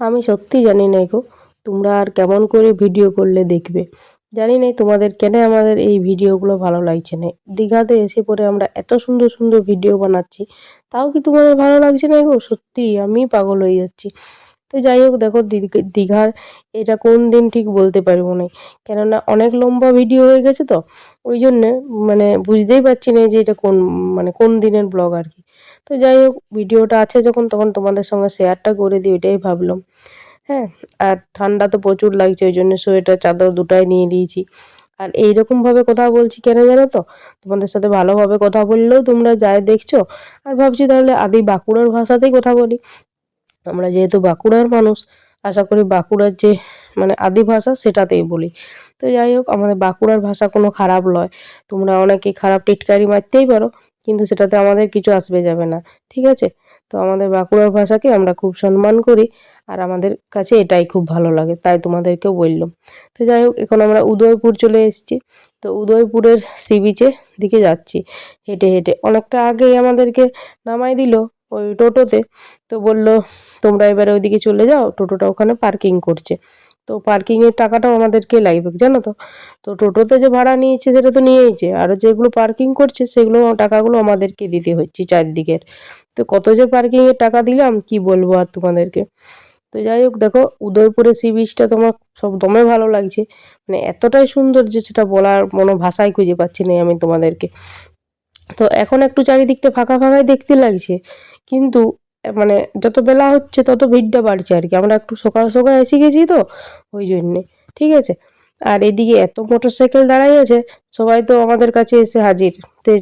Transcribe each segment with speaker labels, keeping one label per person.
Speaker 1: আমি সত্যি জানি না গো, তোমরা আর কেমন করে ভিডিও করলে দেখবে। জানি না তোমাদের কেন আমাদের এই ভিডিওগুলো ভালো লাগছে না দীঘাতে এসে পরে আমরা এত সুন্দর সুন্দর ভিডিও বানাচ্ছি, তাও কি তোমাদের ভালো লাগছে না গো? সত্যি আমি পাগল হয়ে যাচ্ছি। তো যাই হোক, দেখো দীঘ- দীঘার এটা কোন দিন ঠিক বলতে পারব না কেননা অনেক লম্বা ভিডিও হয়ে গেছে তো, ওই জন্যে মানে বুঝতেই পারছি না যে এটা কোন মানে কোন দিনের ব্লগ আর কি। তো যাই হোক, ভিডিওটা আছে যখন, তখন তোমাদের সঙ্গে শেয়ারটা করে দিই, ওইটাই ভাবলাম। হ্যাঁ আর ঠান্ডা তো প্রচুর লাগছে, ওই জন্য সোয়েটার, চাদর দুটাই নিয়ে দিয়েছি আর এইরকমভাবে কথা বলছি কেন জানো তো? তোমাদের সাথে ভালোভাবে কথা বললেও তোমরা যায় দেখছ। আর ভাবছি তাহলে আদি বাঁকুড়ার ভাষাতেই কথা বলি। আমরা যেহেতু বাঁকুড়ার মানুষ আশা করি বাঁকুড়ার যে মানে আদি ভাষা সেটাতেই বলি। তো যাই হোক, আমাদের বাঁকুড়ার ভাষা কোনো খারাপ নয় তোমরা অনেকে খারাপ টিটকারি মারতেই পারো, কিন্তু সেটাতে আমাদের কিছু আসবে যাবে না, ঠিক আছে? তো আমাদের বাঁকুড়ার ভাষাকে আমরা খুব সম্মান করি, আর আমাদের কাছে এটাই খুব ভালো লাগে, তাই তোমাদেরকেও বললাম। তো যাই হোক, এখন আমরা উদয়পুর চলে এসেছি। তো উদয়পুরের সি বিচে দিকে যাচ্ছি, হেঁটে হেঁটে। অনেকটা আগেই আমাদেরকে নামাই দিল ওই টোটোতে তো বলল, তোমরা এবারে ওইদিকে চলে যাও, টোটোটা ওখানে পার্কিং করছে। তো পার্কিংয়ের টাকাটাও আমাদেরকে লাগবে, জানো তো? তো টোটোতে যে ভাড়া নিয়েছে সেটা তো নিয়েইছে, আর যেগুলো পার্কিং করছে সেগুলো টাকাগুলো আমাদেরকে দিতে হচ্ছে চারদিকের। তো কত যে পার্কিংয়ের টাকা দিলাম, কি বলব আর তোমাদেরকে? তো যাই হোক, দেখো, উদয়পুরের সি বিচটা তোমার সব দমে ভালো লাগছে। মানে এতটাই সুন্দর যে সেটা বলার কোনো ভাষাই খুঁজে পাচ্ছি না আমি তোমাদেরকে। তো এখন একটু চারিদিকটা ফাঁকা ফাঁকাই দেখতে লাগছে। কিন্তু মানে যত বেলা হচ্ছে তত ভিড়টা বাড়ছে আর কি। আমরা একটু সকাল সকাল এসে গেছি তো, ওই জন্যে, ঠিক আছে? আর এদিকে এত মোটর সাইকেল দাঁড়াই আছে, সবাই তো আমাদের কাছে এসে হাজির। তে,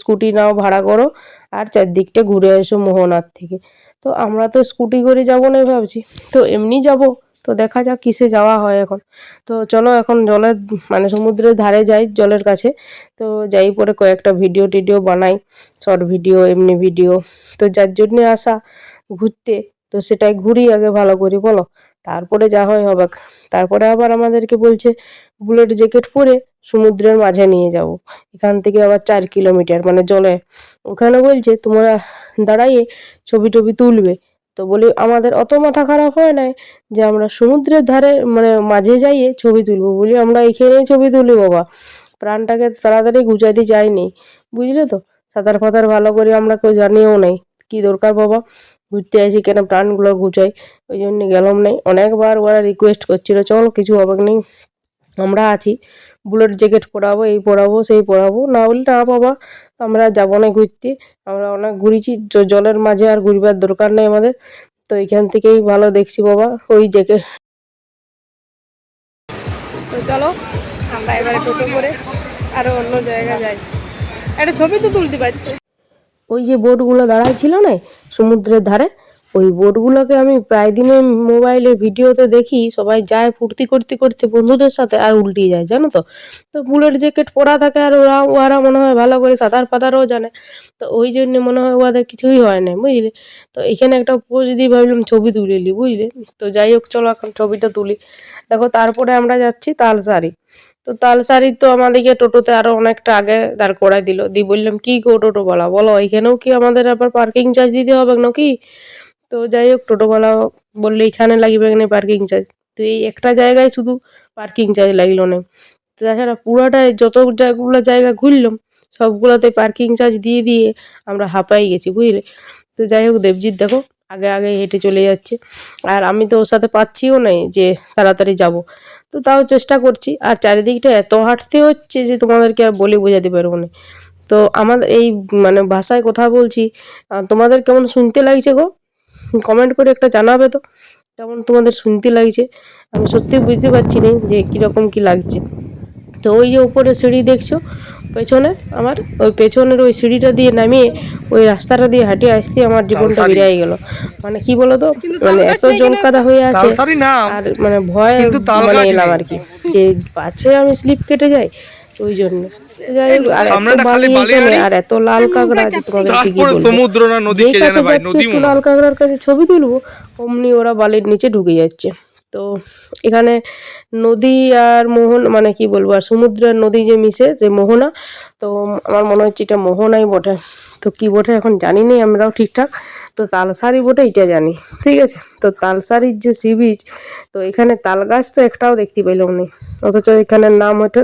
Speaker 1: স্কুটি নাও, ভাড়া করো, আর চারদিকটা ঘুরে এসো মোহনার থেকে। তো আমরা তো স্কুটি করে যাব না ভাবছি। তো এমনি যাব। তো দেখা যাক কিসে যাওয়া হয় এখন। তো চলো এখন জলের মানে সমুদ্রের ধারে যাই জলের কাছে। তো যাই পরে কয়েকটা ভিডিও টিডিও বানাই শর্ট ভিডিও এমনি ভিডিও তো যার জন্যে আসা ঘুরতে, তো সেটাই ঘুরি আগে ভালো করি, বলো? তারপরে যা হয় হবে তারপরে আবার আমাদেরকে বলছে বুলেট জ্যাকেট পরে সমুদ্রের মাঝে নিয়ে যাব। এখান থেকে আবার চার কিলোমিটার মানে জলে। ওখানে বলছে, তোমরা দাঁড়াইয়ে ছবি টবি তুলবে। তো বলি, আমাদের অত মাথা খারাপ হয় নাই যে আমরা সমুদ্রের ধারে মানে মাঝে যাইয়ে ছবি তুলবো। বলি, আমরা এখানেই ছবি তুলি বাবা। প্রাণটাকে তাড়াতাড়ি গুজাইতে যাইনি, বুঝলে তো? সাঁতার ফাতার ভালো করে আমরা কেউ জানিও নাই। কি দরকার বাবা? ঘুরতে আসি কেন? প্রাণগুলো গুচাই ওই জন্য গেলাম নাই। অনেকবার ওরা রিকোয়েস্ট করছিল, চল কিছু হবে নেই। আমরা আছি। বুলেট জ্যাকেট পরাবো এই পরাবো সেই পরাবো। না বলে না বাবা আমরা যাব না ঘুরতে। আমরা অনেক ঘুরেছি জলের মাঝে আর ঘুরবার দরকার নেই আমাদের। তো এখান থেকেই ভালো দেখছি বাবা ওই জ্যাকেট
Speaker 2: তো চলো আমরা এবারে টোটো করে আরও অন্য জায়গায় যাই। একটা ছবি তো তুলতে পারছি
Speaker 1: ওই যে বোটগুলো দাঁড়াই ছিল না সমুদ্রের ধারে? ওই বোটগুলোকে আমি প্রায় দিনে মোবাইলে ভিডিওতে দেখি, সবাই যায় ফুর্তি করতে করতে বন্ধুদের সাথে আর উল্টিয়ে যায়, জানো তো? তো বুলেট জ্যাকেট পরা থাকে আর ওরা ওরা মনে হয় ভালো করে সাঁতার পাতারও জানে। তো ওই জন্য মনে হয় ওদের কিছুই হয় না, বুঝলে? তো এখানে একটা পোজ দিয়ে ভাবলাম ছবি তুলে নি, বুঝলে? তো যাই হোক, চলো এখন ছবিটা তুলি। দেখো, তারপরে আমরা যাচ্ছি তালসারি। তো তালসারি তো আমাদেরকে টোটোতে আরও অনেকটা আগে দাঁড় করাই দিল। দিয়ে বললাম, কি গো টোটো বলা? বলো, এখানেও কি আমাদের আবার পার্কিং চার্জ দিতে হবে নাকি? তো যাই হোক টোটোওয়ালা বললে, এখানে লাগবে এখানে পার্কিং চার্জ তো এই একটা জায়গায় শুধু পার্কিং চার্জ লাগল না। তাছাড়া পুরাটায় যত জায়গাগুলো জায়গা ঘুরলাম, সবগুলোতে পার্কিং চার্জ দিয়ে দিয়ে আমরা হাঁপাই গেছি, বুঝলে? তো যাই হোক দেবজিৎ দেখো, আগে আগে হেঁটে চলে যাচ্ছে। আর আমি তো ওর সাথে পাচ্ছিও নাই যে তাড়াতাড়ি যাব। তো তাও চেষ্টা করছি, আর চারিদিকটা এত হাঁটতে হচ্ছে যে তোমাদেরকে আর বলে বোঝাতে পারব না। তো আমাদের এই মানে ভাষায় কথা বলছি তোমাদের কেমন শুনতে লাগছে গো? কমেন্ট করে একটা জানাবে তো কেমন তোমাদের শুনতে লাগছে? আমি সত্যি বুঝতে পারছি না যে কীরকম কি লাগছে। তো ওই যে উপরে সিঁড়ি দেখছ পেছনে আমার ওই পেছনের ওই সিঁড়িটা দিয়ে নামিয়ে ওই রাস্তাটা দিয়ে হাঁটে আসতে আমার জীবনটা বেরিয়ে গেল। মানে কি বলো তো মানে এত জলকাদা হয়ে আছে আর মানে ভয়
Speaker 3: কিন্তু
Speaker 1: মানে এলাম আর কি। যে পাছে আমি স্লিপ কেটে যাই ওই জন্য। আর এত লাল কাঁকড়া
Speaker 3: সমুদ্র না
Speaker 1: কাছে যাচ্ছে একটু লাল কাঁকড়ার কাছে ছবি তুলবো অমনি ওরা বালির নিচে ঢুকে যাচ্ছে। তো এখানে নদী আর মোহন মানে কি বলব আর সমুদ্র আর নদী যে মিশে যে মোহনা তো আমার মনে হচ্ছে এটা মোহনাই বটে। তো কি বটে এখন জানি না আমরাও ঠিকঠাক। তো তালসারি বটে এটা জানি ঠিক আছে? তো তালসারির যে সি বিচ তো এখানে তাল গাছ তো একটাও দেখতে পেলাম না অথচ এখানের নাম ওঠে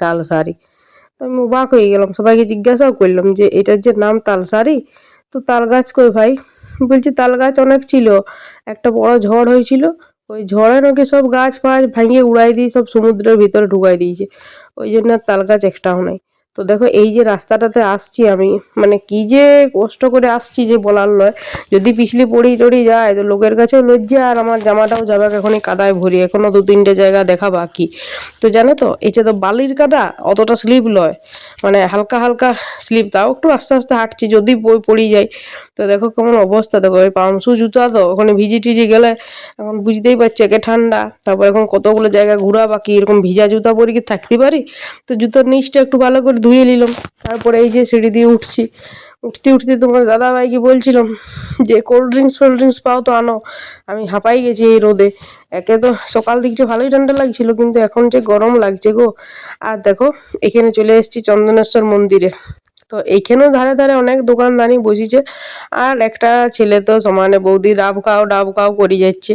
Speaker 1: তালসারি। তো আমি অবাক হয়ে গেলাম। সবাইকে জিজ্ঞাসাও করলাম যে, এটার যে নাম তালসারি? তো তাল গাছ কই ভাই? বলছি তাল গাছ অনেক ছিল। একটা বড় ঝড় হয়েছিল। ওই ঝড়ে নাকি সব গাছ ফাছ ভাঙিয়ে উড়াই দিয়ে সব সমুদ্রের ভিতরে ঢুকাই দিয়েছে। ওই জন্য তাল গাছ একটাও নাই। তো দেখো, এই যে রাস্তাটাতে আসছি আমি মানে কি যে কষ্ট করে আসছি যে বলার নয়। যদি পিছলি পড়ি টড়ি যায়, তো লোকের কাছেও লজ্জা, আর আমার জামাটাও যাবে এখনই কাদায় ভরি, এখনও দু তিনটে জায়গা দেখা বাকি। তো জানো তো এটা তো বালির কাদা, অতটা স্লিপ লয়। মানে হালকা হালকা স্লিপ তাও একটু আস্তে আস্তে হাঁটছি, যদি বই পড়ি যায় তো দেখো কেমন অবস্থা, দেখো এই পামসু জুতা তো ওখানে ভিজি টিজি গেলে এখন বুঝতেই পারছি একে ঠান্ডা। তারপর এখন কতগুলো জায়গা ঘোরা বাকি, এরকম ভিজা জুতা পরে কি থাকতে পারি? তো জুতোর নিচটা একটু ভালো করে ধুয়ে নিলাম, তারপরে এই যে সিঁড়ি দিয়ে উঠছি। উঠতে উঠতে তোমার দাদা ভাইকে বলছিলাম যে কোল্ড ড্রিঙ্কস ফোল্ড ড্রিঙ্কস পাও তো আনো। আমি হাঁপাই গেছি এই রোদে। একে তো সকাল দিকটা ভালোই ঠান্ডা লাগছিল, কিন্তু এখন যে গরম লাগছে গো। আর দেখো, এখানে চলে এসেছি চন্দনেশ্বর মন্দিরে। তো এইখানেও ধারে ধারে অনেক দোকানদানি বসেছে। আর একটা ছেলে তো সমানে বৌদি ডাব খাও ডাব খাও করে যাচ্ছে।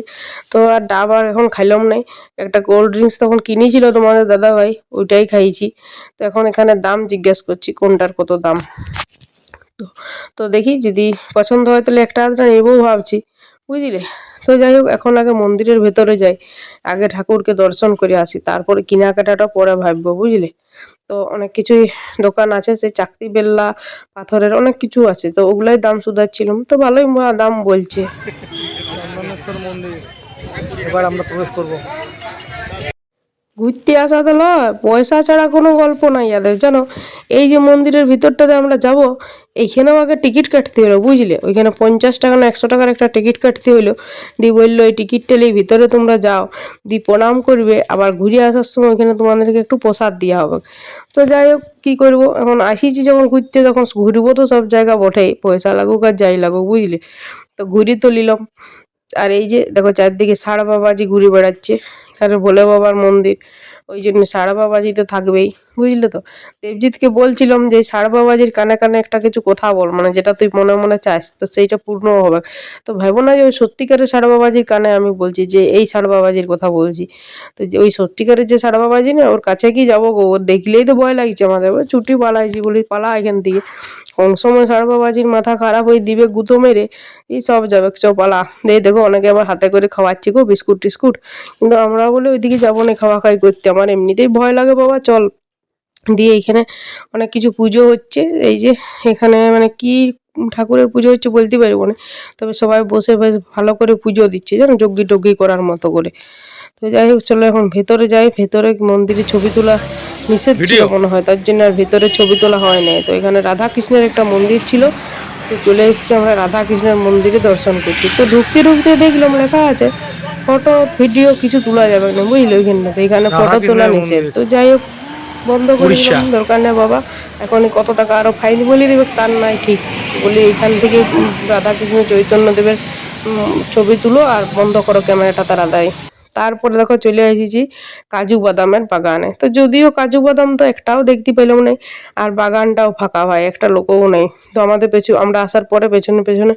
Speaker 1: তো আর ডাব আর এখন খাইলাম নাই। একটা কোল্ড ড্রিঙ্কস তখন কিনেছিল তোমাদের দাদা ভাই ওইটাই খাইছি। তো এখন এখানে দাম জিজ্ঞেস করছি কোনটার কত দাম। তো তো দেখি যদি পছন্দ হয় তাহলে একটা আধটা নেব ভাবছি। বুঝলে? তো যাই হোক, এখন আগে মন্দিরের ভেতরে যাই। আগে ঠাকুরকে দর্শন করে আসি। তারপরে কেনাকাটাটা পরে ভাববো, বুঝলে? তো অনেক কিছুই দোকান আছে, সেই চাকরি বেল্লা, পাথরের অনেক কিছু আছে। তো ওগুলাই দাম শুধাচ্ছিলাম। তো ভালোই দাম বলছে।
Speaker 3: এবার আমরা প্রবেশ করব।
Speaker 1: ঘুরতে আসা তো লয়, পয়সা ছাড়া কোনো গল্প নাই এদের জানো? এই যে মন্দিরের ভিতরটাতে আমরা যাব এইখানেও আগে টিকিট কাটতে হলো, বুঝলে? ওইখানে পঞ্চাশ টাকা না একশো টাকার একটা টিকিট কাটতে হলো। দিয়ে বলল, এই টিকিটটা নিয়ে ভিতরে তোমরা যাও। দিয়ে প্রণাম করবে, আবার ঘুরে আসার সময় ওইখানে তোমাদেরকে একটু প্রসাদ দেওয়া হবে। তো যাই হোক, কী করব? এখন আসিছি যখন ঘুরতে, তখন ঘুরবো তো সব জায়গা বটেই, পয়সা লাগুক আর যাই লাগুক, বুঝলে? তো ঘুরি তো নিলাম। আর এই যে দেখো চারদিকে সারা বাবাজি ঘুরে বেড়াচ্ছে। এখানে ভোলে বাবার মন্দির। ওই জন্য সারা বাবাজি তো থাকবেই। বুঝলে তো? দেবজিৎকে বলছিলাম যে সাড়া বাবাজির কানে কানে একটা কিছু কথা বল মানে যেটা তুই মনে মনে চাস, তো সেইটা পূর্ণ হবে। তো ভাবো না যে, ওই সত্যিকারের সাড়া বাবাজির কানে আমি বলছি, যে এই সাড়া বাবাজির কথা বলছি। তো যে, ওই সত্যিকারের যে সাড়া বাবাজি না, ওর কাছে কি যাব গো? ওর দেখলেই তো ভয় লাগছে আমাদের ছুটি পালাইছি বলি, পালা এখান থেকে। কোন সময় সাড়া বাবাজির মাথা খারাপ হয়ে দিবে গুঁতো মেরে, এই সব যাবে পালা। দিয়ে দেখো অনেকে আবার হাতে করে খাওয়াচ্ছি গো, বিস্কুট টিস্কুট। কিন্তু আমরা বলে ওইদিকে যাব না, খাওয়া খাই করতে। আমার এমনিতেই ভয় লাগে বাবা, চল। দিয়ে এখানে অনেক কিছু পুজো হচ্ছে। এই যে এখানে মানে কি ঠাকুরের পুজো হচ্ছে বলতে পারব না। তবে সবাই বসে বেশ ভালো করে পুজো দিচ্ছে জানো যজ্ঞি টজ্ঞি করার মতো করে। তো যাই হোক চলো এখন ভেতরে যাই। ভেতরে মন্দিরে ছবি তোলা নিষেধ ছিল মনে হয় তার জন্য আর ভেতরে ছবি তোলা হয় নাই। তো এখানে রাধা কৃষ্ণের একটা মন্দির ছিল তো চলে এসেছি আমরা রাধা কৃষ্ণের মন্দিরে দর্শন করছি তো ঢুকতে ঢুকতে দেখলাম লেখা আছে ফটো ভিডিও কিছু তোলা যাবে না বুঝলি? ওইখানটাতে এখানে ফটো তোলা নিষেধ। তো যাই হোক বন্ধ করে দিলাম দরকার নেই বাবা। এখন কত টাকা আরও ফাইন বলে দেবে তার নাই ঠিক। বলি এখান থেকে রাধাকৃষ্ণ চৈতন্য দেবের ছবি তুলো আর বন্ধ করো ক্যামেরাটা তারা দেয় তারপরে দেখো চলে এসেছি কাজু বাদামের বাগানে। তো যদিও কাজু বাদাম তো একটাও দেখতে পেলাম না আর বাগানটাও ফাঁকা ভাই একটা লোকও নেই। তো আমাদের পেছু আমরা আসার পরে পেছনে পেছনে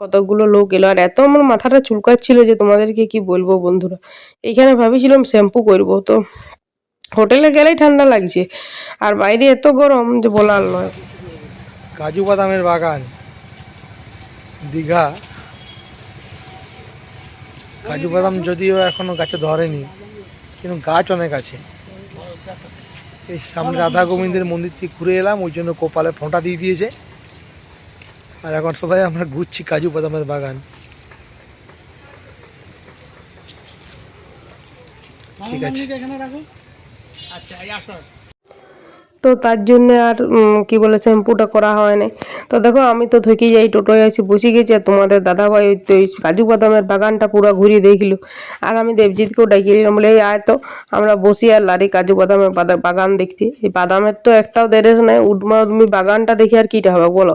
Speaker 1: কতগুলো লোক এলো আর এত আমার মাথাটা চুলকাচ্ছিল যে তোমাদেরকে কি বলব বন্ধুরা। এখানে ভাবিছিলাম শ্যাম্পু করব তো হোটেলে গেলেই ঠান্ডা লাগছে। আর বাইরে এত গরম যে বলার নয়।
Speaker 3: কাজু বাদামের বাগান দীঘা। কাজু বাদাম যদিও এখনও গাছে ধরেনি কিন্তু গাছ অনেক আছে। এই সামনে রাধা গোবিন্দের মন্দির থেকে ঘুরে এলাম ওই জন্য কপালে ফোঁটা দিয়ে দিয়েছে। আর এখন সবাই আমরা ঘুরছি কাজু বাদামের বাগান। ঠিক আছে।
Speaker 1: তো তার জন্য আর কি বলে, শ্যাম্পুটা করা হয় না তো দেখো, আমি তো থেকে যাই, টোটোয় আছি বসে গেছি, আর তোমাদের দাদাভাই ওই তো কাজু বাদামের বাগানটা পুরো ঘুরিয়ে দেখল। আর আমি দেবজিৎকেও ডাকিয়ে দিলাম বলে, এই আয় তো, আমরা বসি আর লারি কাজু বাদামের বাগান দেখতে এই বাদামের তো একটাও দেরেস নাই, উডমা উডমি বাগানটা দেখে আর কিটা হবে, বলো।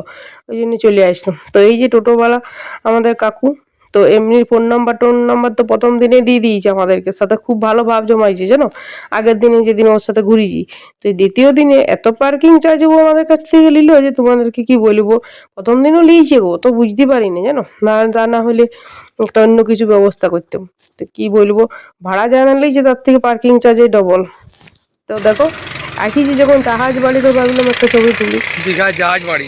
Speaker 1: ওই জন্য চলে আসলাম। তো এই যে টোটোওয়ালা, আমাদের কাকু তো এমনি ফোন নাম্বার টোন নাম্বার তো প্রথম দিনে দিয়ে দিয়েছে আমাদেরকে। সাথে খুব ভালো ভাব জমাইছে, জানো? আগের দিনে যেদিন ওর সাথে ঘুরেছি, তো দ্বিতীয় দিনে এত পার্কিং চার্জ ও আমাদের কাছ থেকে নিল যে তোমাদেরকে কি বলব? প্রথম দিনও লিয়েছে গো, তো বুঝতে পারিনি, জানো? না, তা না হলে একটা অন্য কিছু ব্যবস্থা করতাম। তো কি বলব? ভাড়া জানালেই যে তার থেকে পার্কিং চার্জে ডবল তো দেখো আসিছি যখন জাহাজ বাড়ি তো ভাবলাম একটা ছবি তুলি।
Speaker 3: দীঘা জাহাজ বাড়ি।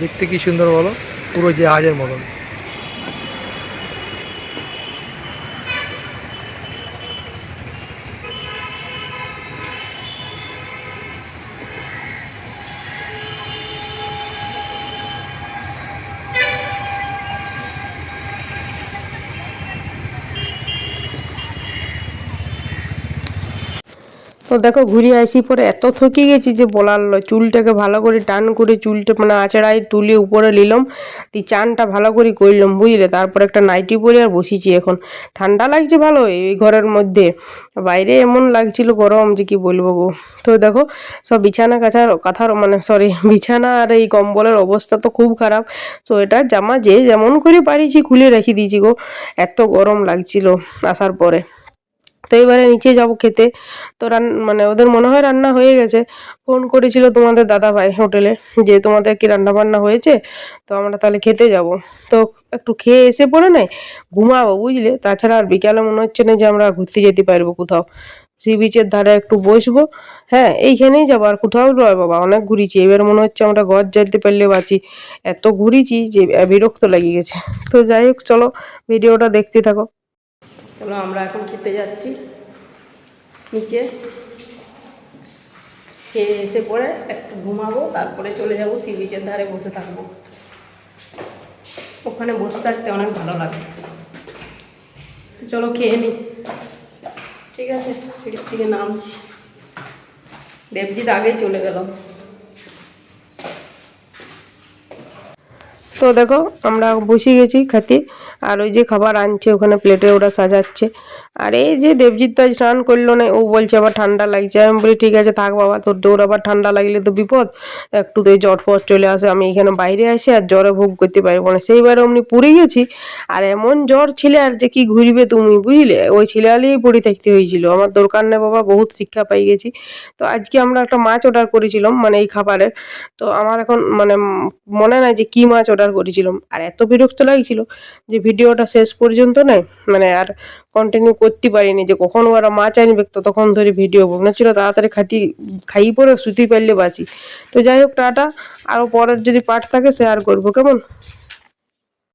Speaker 3: দেখতে কি সুন্দর বলো? পুরো জাহাজের মতন।
Speaker 1: তো দেখো ঘুরে আসি পরে এত থকে গেছি যে বলার লয় চুলটাকে ভালো করে টান করে চুলটা মানে আচড়াই তুলে উপরে নিলাম, দিয়ে চানটা ভালো করে করলাম, বুঝলে? তারপর একটা নাইটি পরে আর বসেছি এখন। ঠান্ডা লাগছে ভালো এই ঘরের মধ্যে। বাইরে এমন লাগছিল গরম যে কি বলব গো? তো দেখো, সব বিছানা কাছার কাঁথার মানে সরি বিছানা আর এই কম্বলের অবস্থা তো খুব খারাপ। তো এটা জামা যে যেমন করে পারিছি খুলে রেখে দিয়েছি গো। এত গরম লাগছিল আসার পরে। তো এবারে নিচে যাব খেতে। তো রান মানে ওদের মনে হয় রান্না হয়ে গেছে। ফোন করেছিল তোমাদের দাদা ভাই হোটেলে যে তোমাদের কি রান্না বান্না হয়েছে, তো আমরা তাহলে খেতে যাব। তো একটু খেয়ে এসে পড়ে নাই, ঘুমাবো বুঝলে? তাছাড়া আর বিকালে মনে হচ্ছে না যে আমরা ঘুরতে যেতে পারব কোথাও। সি বিচের ধারে একটু বসবো। হ্যাঁ এইখানেই যাব। আর কোথাও নয় বাবা, অনেক ঘুরেছি। এবার মনে হচ্ছে আমরা ঘর যেতে পারলে বাঁচি। এত ঘুরেছি যে, বিরক্ত লেগে গেছে। তো যাই হোক, চলো ভিডিওটা দেখতে থাকো।
Speaker 2: চলো আমরা এখন খেতে যাচ্ছি। নিচে। খেয়ে এসে পরে একটু ঘুমাবো, তারপরে চলে যাব, সি বিচের ধারে বসে থাকব। ওখানে বসে থাকতে অনেক ভালো লাগে। চলো খেয়ে নিই ঠিক আছে, সিঁড়ির থেকে নামছি। দেবজিৎ আগেই চলে গেল।
Speaker 1: তো দেখো, আমরা বসে গেছি খেতে। আর ওই যে খাবার আনছে, ওখানে প্লেটে ওরা সাজাচ্ছে। আর এই যে দেবজিৎ তো স্নান করল না, ও বলছে আবার ঠান্ডা লাগছে। আমি বলি, ঠিক আছে, থাক বাবা, তোর দৌড় আবার ঠান্ডা লাগলে তো বিপদ। একটু তো জ্বর ফর চলে আসে, আমি এখানে বাইরে আসি আর জ্বরে ভোগ করতে পারব না। সেইবার অমনি পড়ে গেছি। আর এমন জ্বর ছিলে আর যে কি ঘুরবে তুমি, বুঝলে? ওই ছেলেআলেই পড়ে থাকতে হয়েছিল। আমার দরকার নেই বাবা, বহুত শিক্ষা পাই গেছি। তো আজকে আমরা একটা মাছ অর্ডার করেছিলাম মানে এই খাবারের। তো আমার এখন মানে মনে নাই যে কি মাছ অর্ডার করেছিলাম। আর এত বিরক্ত লাগছিল যে ভিডিওটা শেষ পর্যন্ত নাই। মানে আর কন্টিনিউ করতে পারিনি যে কখন ওরা মাছ আনবে, তো তখন ধরে ভিডিও মনে ছিল তাড়াতাড়ি খাতি খাই পরে শুতে পারলে বাঁচি। তো যাই হোক, টাটা। আরও পরের যদি পার্ট থাকে শেয়ার করব। কেমন?